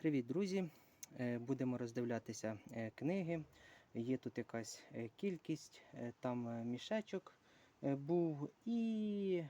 Привіт, друзі! Е, Будемо роздивлятися е, книги. Є тут якась е, кількість, там мішечок був і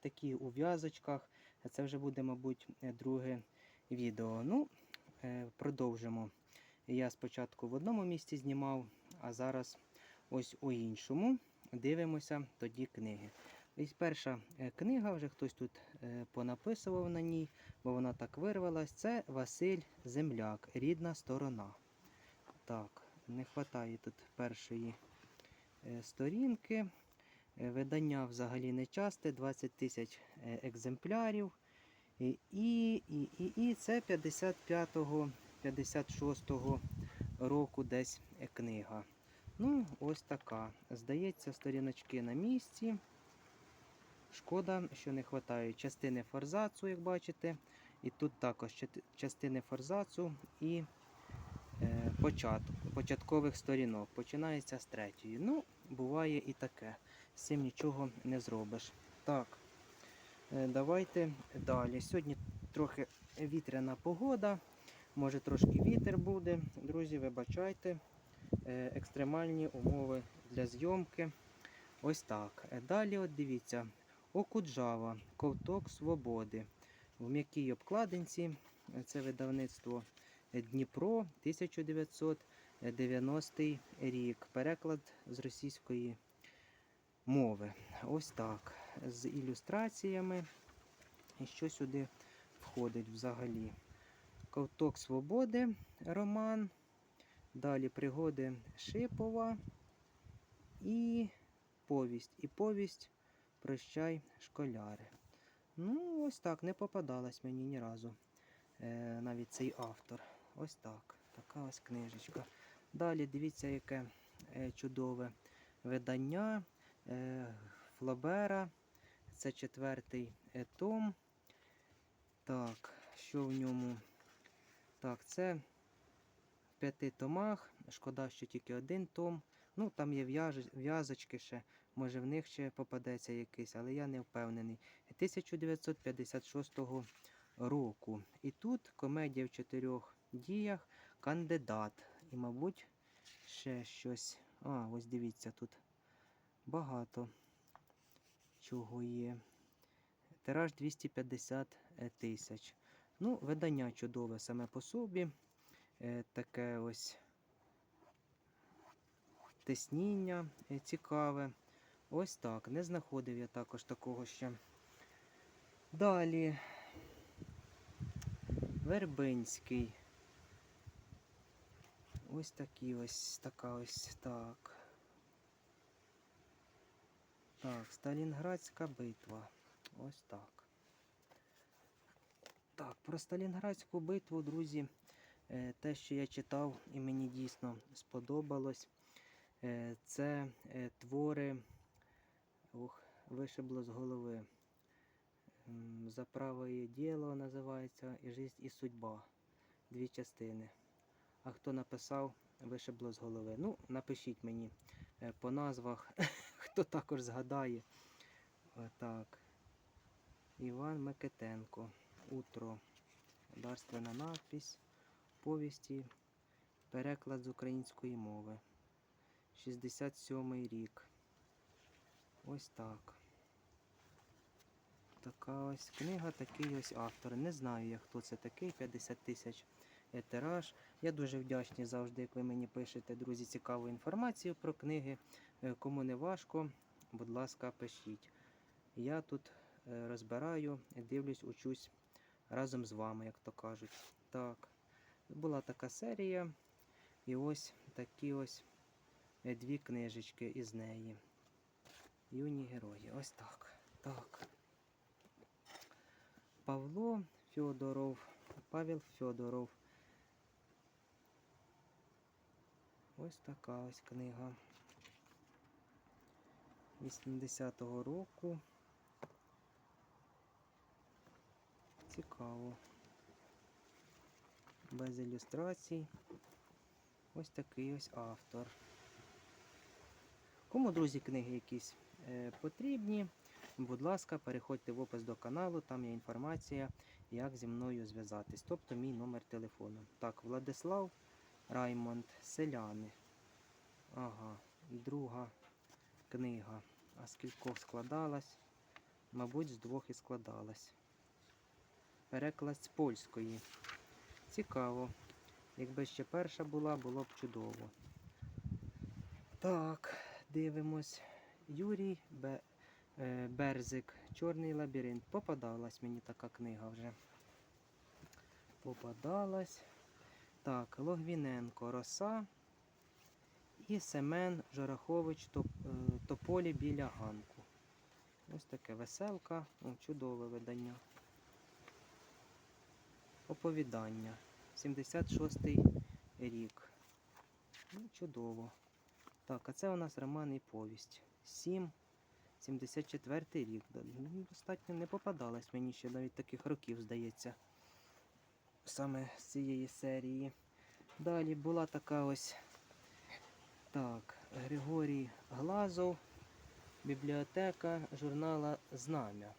такі у в'язочках. Це вже буде, мабуть, друге відео. Ну, продовжимо. Я спочатку в одному місці знімав, а зараз ось у іншому. Дивимося тоді книги. Ось перша е, книга, вже хтось тут е, понаписував на ній, бо вона так вирвалась. Це Василь Земляк, рідна сторона. Так, не вистачає тут першої е, сторінки. Видання взагалі не часте, 20 тисяч екземплярів. І, і, і, і, це 55-го, 56-го року десь книга. Ну, ось така. Здається, сторіночки на місці. Шкода, що не вистачає частини форзацу, як бачите. І тут також частини форзацу і е, початку, початкових сторінок. Починається з третьої. Ну, буває і таке. З цим нічого не зробиш. Так, е, давайте далі. Сьогодні трохи вітряна погода. Може трошки вітер буде. Друзі, вибачайте. Е, екстремальні умови для зйомки. Ось так. Е, Далі, от дивіться, Окуджава, Ковток Свободи. В м'якій обкладинці е, це видавництво е, Дніпро 1990 рік. Переклад з російської мови. Ось так. З ілюстраціями. І що сюди входить взагалі? Ковток Свободи роман. Далі пригоди Шипова і повість. І повість Прощай, школяри. Ну, ось так, не попадалась мені ні разу. Е, навіть цей автор. Ось так. Така ось книжечка. Далі дивіться, яке е, чудове видання е, Флобера. Це четвертий е, том. Так, що в ньому? Так, це в п'яти томах. Шкода, що тільки один том. Ну, там є в'язочки ще. Може в них ще попадеться якийсь, але я не впевнений. 1956 року. І тут комедія в чотирьох діях, кандидат. І, мабуть, ще щось. А, ось дивіться, тут багато чого є. Тираж 250 тисяч. Ну, видання чудове саме по собі. Е, таке ось тисніння е, цікаве. Ось так. Не знаходив я також такого ще. Далі. Вербинський. Ось такі ось така ось так. Так, Сталінградська битва. Ось так. Так, про Сталінградську битву, друзі, е, те, що я читав і мені дійсно сподобалось, е, це е, твори. Ух, вишибло з голови. За правое діло називається і жизнь, і судьба. Дві частини. А хто написав, вишибло з голови. Ну, напишіть мені е, по назвах, хто також згадає. Отак. Іван Микитенко. Утро. Дарственна надпись. Повісті. Переклад з української мови. 67 рік. Ось так. Така ось книга, такий ось автор. Не знаю я, хто це такий, 50 тисяч тираж. Я дуже вдячний завжди, як ви мені пишете, друзі, цікаву інформацію про книги. Е, Кому не важко, будь ласка, пишіть. Я тут е, розбираю, дивлюсь, учусь разом з вами, як то кажуть. Так, була така серія. І ось такі ось е, дві книжечки із неї. Юні герої. Ось так. Так. Павло Фьодоров. Павел Фьодоров. Ось така ось книга. 80-го року. Цікаво. Без ілюстрацій. Ось такий ось автор. Кому, друзі, книги якісь потрібні, будь ласка, переходьте в опис до каналу, там є інформація, як зі мною зв'язатись. Тобто мій номер телефону. Так, Владислав Раймонд, Селяни. Ага, друга книга. А з кількох складалась? Мабуть, з двох і складалась. Переклад з польської. Цікаво. Якби ще перша була, було б чудово. Так, дивимось. Юрій е, Берзик, Чорний лабіринт. Попадалась мені така книга вже. Попадалась. Так, Логвіненко, Роса. І Семен Жорахович е, Тополі біля ганку. Ось таке веселка, О, чудове видання. Оповідання. 76-й рік. Ну, чудово. Так, а це у нас роман і повість. 7, 74 рік. Ну, Достатньо не попадалось мені ще навіть таких років, здається. Саме з цієї серії. Далі була така ось. Так, Григорій Глазов, бібліотека журнала Знам'я.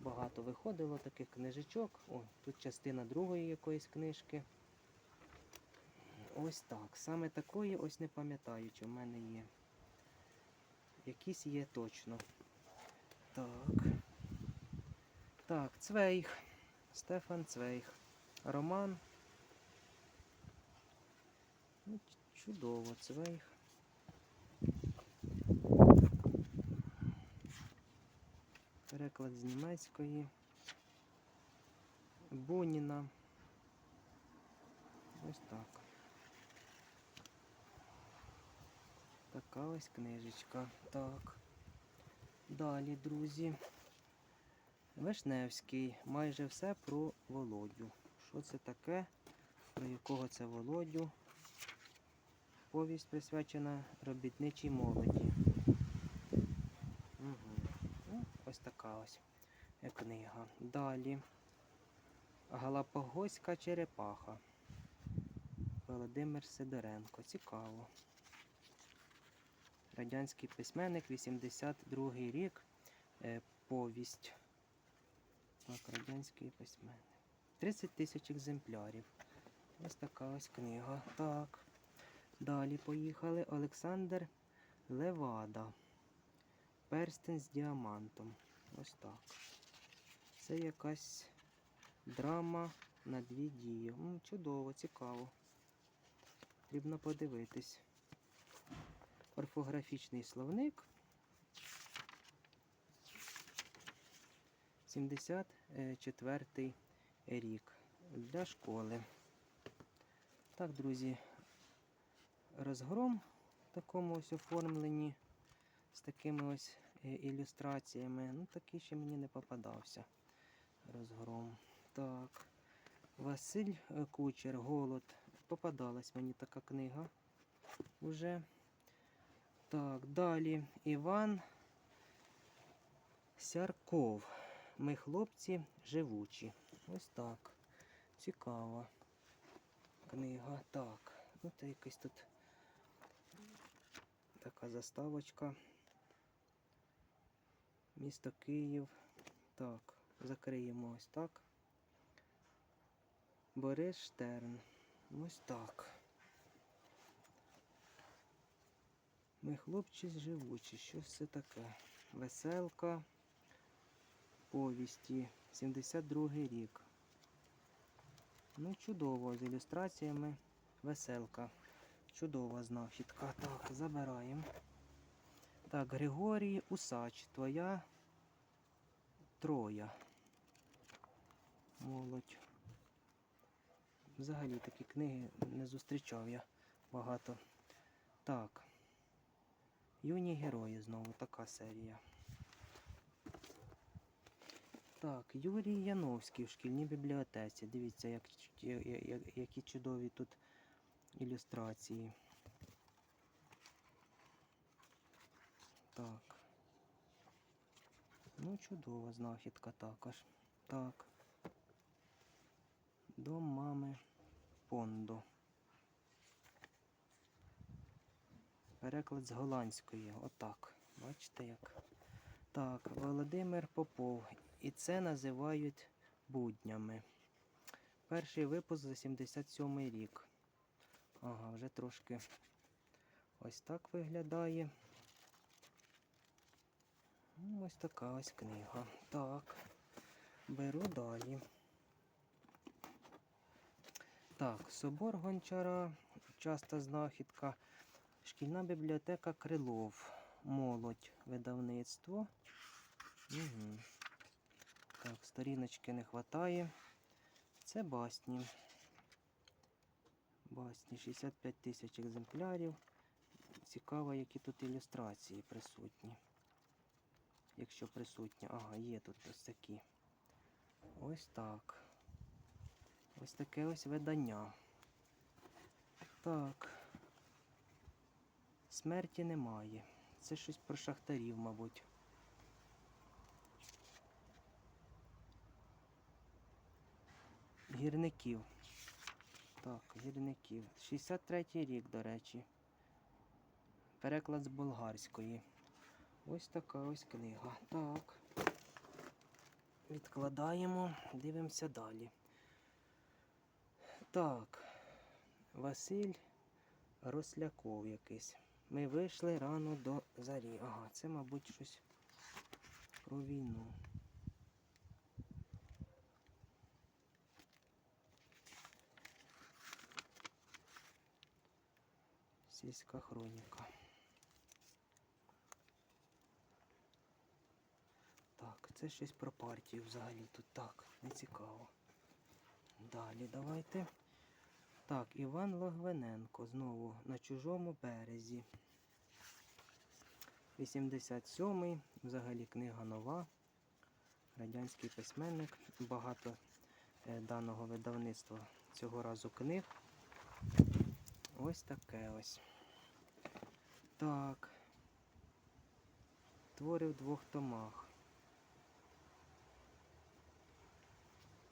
Багато виходило таких книжечок. О, тут частина другої якоїсь книжки. Ось так. Саме такої ось не пам'ятаю, чи в мене є. Якісь є точно. Так. Так, Цвейх. Стефан Цвейх. Роман. Ну, чудово, Цвейх. Переклад з німецької. Буніна. Ось так. Така ось книжечка. Так. Далі, друзі. Вишневський. Майже все про Володю. Що це таке? Про якого це Володю? Повість присвячена робітничій молоді. Угу. Ось така ось книга. Далі. Галапагоська черепаха. Володимир Сидоренко. Цікаво. Радянський письменник, 82 рік. Е, повість. Так, радянський письменник. 30 тисяч екземплярів. Ось така ось книга. Так. Далі поїхали. Олександр Левада. Перстень з діамантом. Ось так. Це якась драма на дві дії. М, чудово, цікаво. Потрібно подивитись. Орфографічний словник. 74 рік для школи. Так, друзі, розгром в такому ось оформленні з такими ось е, ілюстраціями. Ну, такий ще мені не попадався. Розгром. Так. Василь е, Кучер, Голод. Попадалась мені така книга уже. Так, далі Іван Сярков. Ми хлопці живучі. Ось так. Цікава книга. Так. Ну, це якась тут така заставочка. Місто Київ. Так, закриємо ось так. Борис Штерн. Ось так. Ми хлопці живучі. Що це таке? Веселка. Повісті. 72 рік. Ну, чудово, з ілюстраціями. Веселка. Чудова знахідка. Так, забираємо. Так, Григорій Усач, твоя троя. Молодь. Взагалі такі книги не зустрічав я багато. Так. Юні герої знову така серія. Так, Юрій Яновський в шкільній бібліотеці. Дивіться, як, ч- я- я- я- які чудові тут ілюстрації. Так. Ну, чудова знахідка також. Так. Дом мами Пондо. Переклад з голландської. Отак. Бачите як? Так, Володимир Попов. І це називають буднями. Перший випуск за 77 рік. Ага, вже трошки ось так виглядає. Ну, Ось така ось книга. Так, беру далі. Так, собор Гончара, часта знахідка. Шкільна бібліотека Крилов. Молодь видавництво. Угу. Так, сторіночки не вистачає. Це басні. Басні 65 тисяч екземплярів. Цікаво, які тут ілюстрації присутні. Якщо присутні. Ага, є тут ось такі. Ось так. Ось таке ось видання. Так. Смерті немає. Це щось про шахтарів, мабуть. Гірників. Так, гірників. 63-й рік, до речі. Переклад з болгарської. Ось така ось книга. Так. Відкладаємо, дивимося далі. Так. Василь Росляков якийсь. Ми вийшли рано до зарі. Ага, це, мабуть, щось про війну. Сільська хроніка. Так, це щось про партію взагалі тут так, не цікаво. Далі давайте. Так, Іван Логвиненко знову на чужому березі. 87-й, взагалі книга нова. Радянський письменник. Багато е, даного видавництва цього разу книг. Ось таке ось. Так. Твори в двох томах.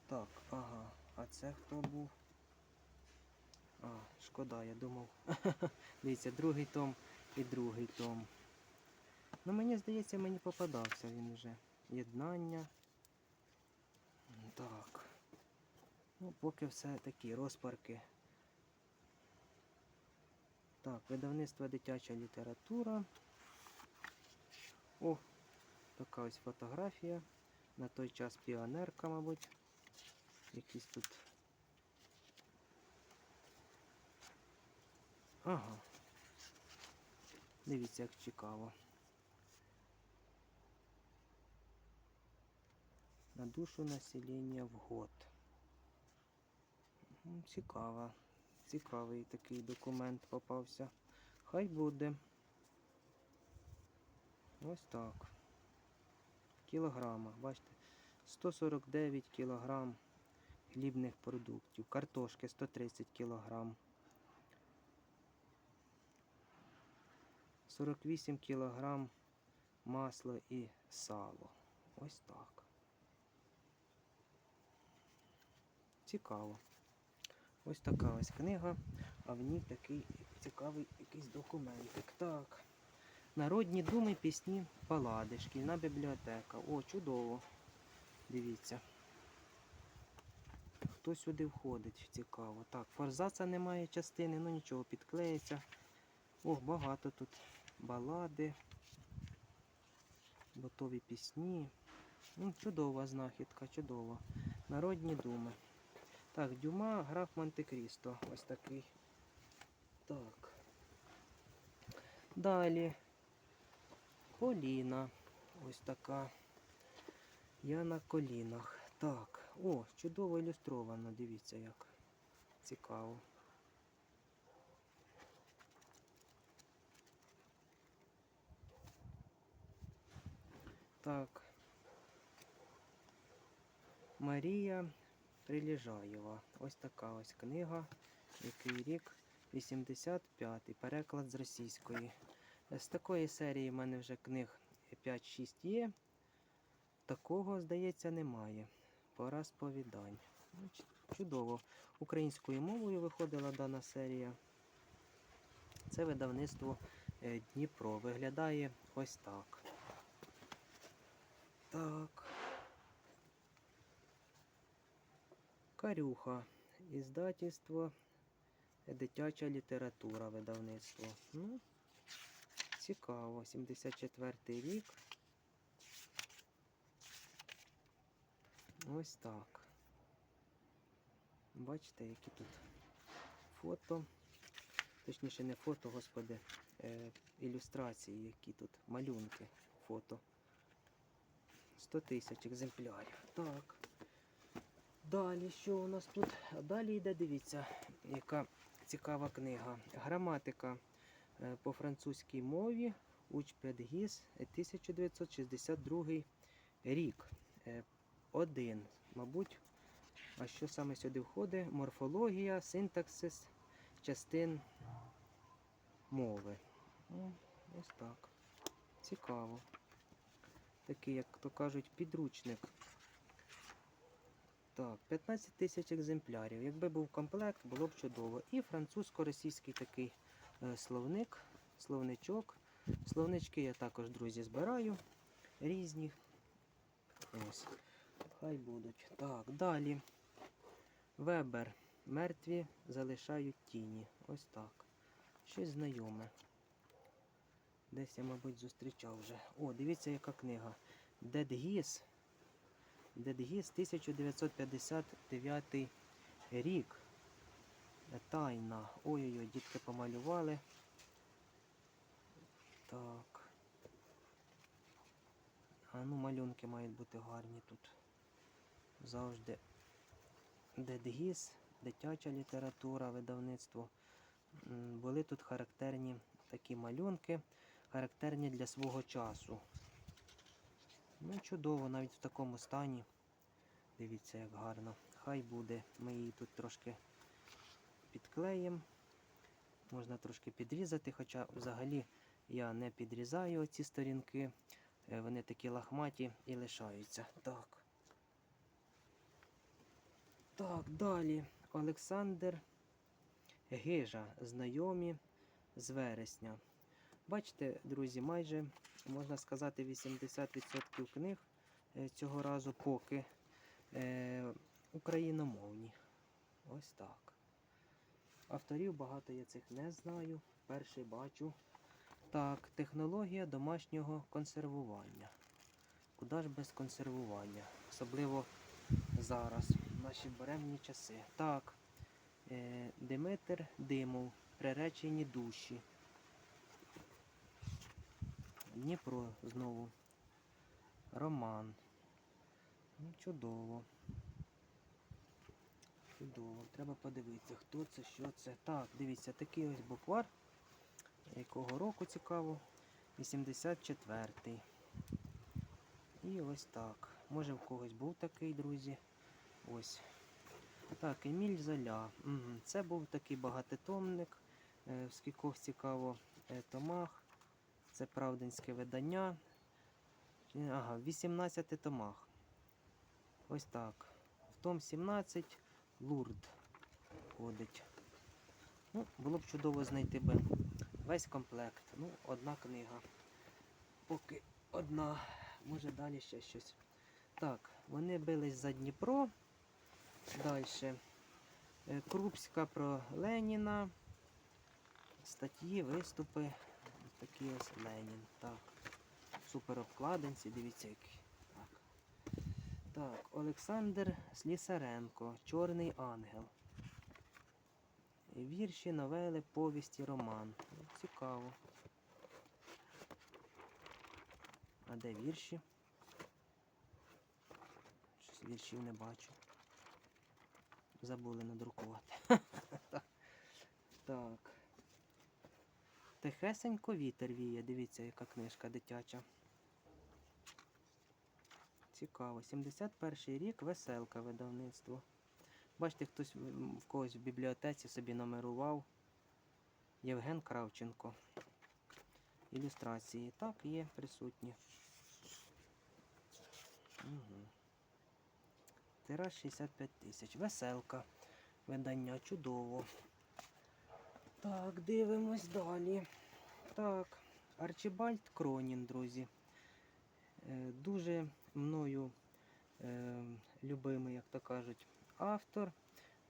Так, ага. А це хто був? А, шкода, я думав. Дивіться, другий том і другий том. Ну, мені здається, мені попадався він вже. Єднання. Так. Ну, поки все такі розпарки. Так, видавництво дитяча література. О, така ось фотографія. На той час піонерка, мабуть. Якісь тут. Ага. Дивіться, як цікаво. На душу населення в год. Цікаво. Цікавий такий документ попався. Хай буде. Ось так. Кілограма, бачите? 149 кілограм хлібних продуктів. Картошки 130 кілограм. 48 кілограм масла і сало. Ось так. Цікаво. Ось така ось книга, а в ній такий цікавий якийсь документик. Так. Народні думи, пісні, балади, шкільна бібліотека. О, чудово. Дивіться. Хто сюди входить? Цікаво. Так, форзаца немає частини, ну нічого, підклеїться. Ох, багато тут балади, готові пісні. Ну, чудова знахідка, чудова. Народні думи. Так, Дюма, граф Монте-Крісто. Ось такий. Так. Далі. Коліна. Ось така. Я на колінах. Так. О, чудово ілюстровано. Дивіться, як цікаво. Так. Марія Приліжаєва. Ось така ось книга. Який рік? 85-й. Переклад з російської. З такої серії в мене вже книг 5-6 є. Такого, здається, немає. Пора сповідань. Ну, Чудово. Українською мовою виходила дана серія. Це видавництво е, Дніпро. Виглядає ось так. Так. Карюха. Іздательство. Дитяча література видавництво. Ну, цікаво. 74 й рік. Ось так. Бачите, які тут фото. Точніше, не фото, господи, е, ілюстрації, які тут малюнки, фото. 100 тисяч екземплярів. Так. Далі, що у нас тут? Далі йде, дивіться, яка цікава книга. Граматика е, по французькій мові. Уч Педгіз, 1962 рік. Е, Один, мабуть. А що саме сюди входить? Морфологія, синтаксис частин мови. Ну, ось так. Цікаво. Такий, як то кажуть, підручник. Так, 15 тисяч екземплярів. Якби був комплект, було б чудово. І французько-російський такий е, словник, словничок. Словнички я також, друзі, збираю різні. Ось. Хай будуть. Так, далі. Вебер. Мертві залишають тіні. Ось так. Щось знайоме. Десь я, мабуть, зустрічав вже. О, дивіться, яка книга. Дедгіс. Дедгіс 1959 рік. Тайна. Ой-ой-ой, дітки помалювали. Так. А ну, малюнки мають бути гарні тут. Завжди. Дедгіс, дитяча література, видавництво. Були тут характерні такі малюнки, характерні для свого часу. Ну, чудово, навіть в такому стані. Дивіться, як гарно. Хай буде. Ми її тут трошки підклеїмо. Можна трошки підрізати, хоча взагалі я не підрізаю ці сторінки. Е, Вони такі лахматі і лишаються. Так. Так, далі. Олександр Гижа. Знайомі з вересня. Бачите, друзі, майже можна сказати 80% книг е, цього разу поки е, україномовні. Ось так. Авторів багато я цих не знаю. Перший бачу. Так, технологія домашнього консервування. Куди ж без консервування? Особливо зараз, в наші буремні часи. Так, е, Димитр Димов, приречені душі. Дніпро знову. Роман. Ну, чудово. Чудово. Треба подивитися, хто це, що це. Так, дивіться, такий ось буквар. Якого року цікаво? 84-й. І ось так. Може в когось був такий, друзі. Ось. Так, Еміль Золя. Угу. Це був такий багатотомник. Е, в скількох цікаво е, томах. Це правдинське видання. Ага, в 18 томах. Ось так. В том 17 Лурд ходить. Ну, було б чудово знайти би весь комплект. Ну, одна книга. Поки одна. Може далі ще щось. Так, вони бились за Дніпро. Далі. Крупська про Леніна. Статті, виступи. Такі ось Ленін. Так. Супер обкладинці, дивіться який. Так. Так, Олександр Слісаренко. Чорний ангел. Вірші, новели, повісті, роман. Цікаво. А де вірші? Щось віршів не бачу. Забули надрукувати. Так. Тихесенько вітер віє. Дивіться, яка книжка дитяча. Цікаво. 71 рік, веселка видавництво. Бачите, хтось в когось в бібліотеці собі номерував. Євген Кравченко. Ілюстрації. Так, є присутні. Угу. Тираж 65 тисяч. Веселка. Видання чудово. Так, дивимось далі. Так, Арчибальд Кронін, друзі. Е, Дуже мною е, любимий, як то кажуть, автор.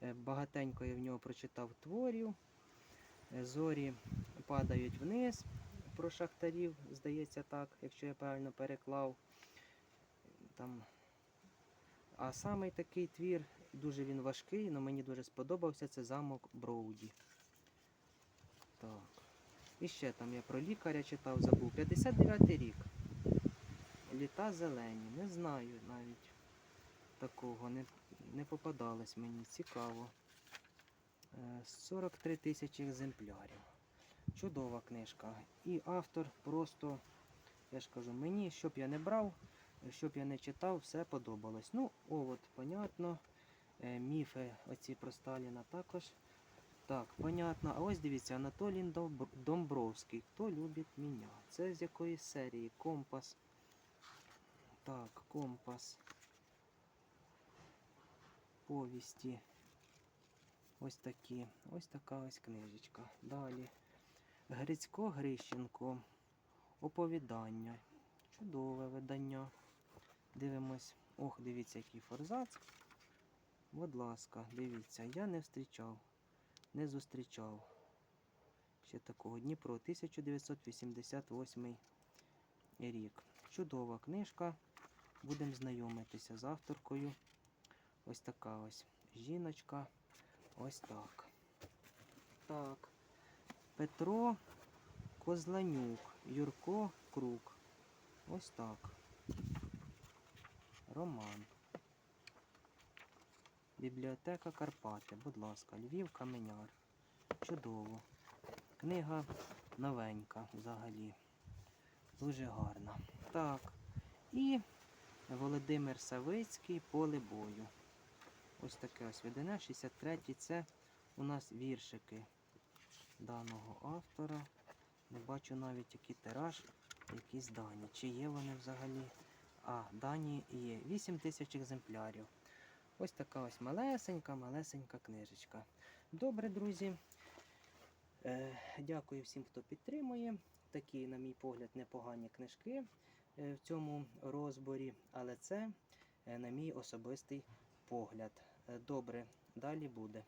Е, Багатенько я в нього прочитав творів. Зорі падають вниз про шахтарів, здається так, якщо я правильно переклав. Там. А самий такий твір, дуже він важкий, але мені дуже сподобався, це замок Броуді. Так. І ще там я про лікаря читав, забув. 59 рік. Літа зелені. Не знаю навіть такого. Не, не попадалось мені. Цікаво. Е, 43 тисячі екземплярів. Чудова книжка. І автор просто, я ж кажу, мені, щоб я не брав, щоб я не читав, все подобалось. Ну, о, от, понятно. Е, Міфи оці про Сталіна також. Так, понятно. А ось дивіться, Анатолій Домбровський. Хто любить мене? Це з якої серії? Компас. Так, компас. Повісті. Ось такі. Ось така ось книжечка. Далі. Грицько Грищенко. Оповідання. Чудове видання. Дивимось. Ох, дивіться, який форзац. Будь ласка, дивіться, я не зустрічав. Не зустрічав. Ще такого Дніпро, 1988 рік. Чудова книжка. Будемо знайомитися з авторкою. Ось така ось жіночка. Ось так. Так. Петро Козланюк. Юрко Крук. Ось так. Роман. Бібліотека Карпати. Будь ласка, Львів Каменяр. Чудово. Книга новенька взагалі. Дуже гарна. Так. І Володимир Савицький Поле бою. Ось таке ось видання. 63 це у нас віршики даного автора. Не бачу навіть який тираж, якісь дані. Чи є вони взагалі? А, дані є. 8 тисяч екземплярів. Ось така ось малесенька, малесенька книжечка. Добре, друзі. Е, дякую всім, хто підтримує. Такі, на мій погляд, непогані книжки е, в цьому розборі, але це, е, на мій особистий погляд. Добре, далі буде.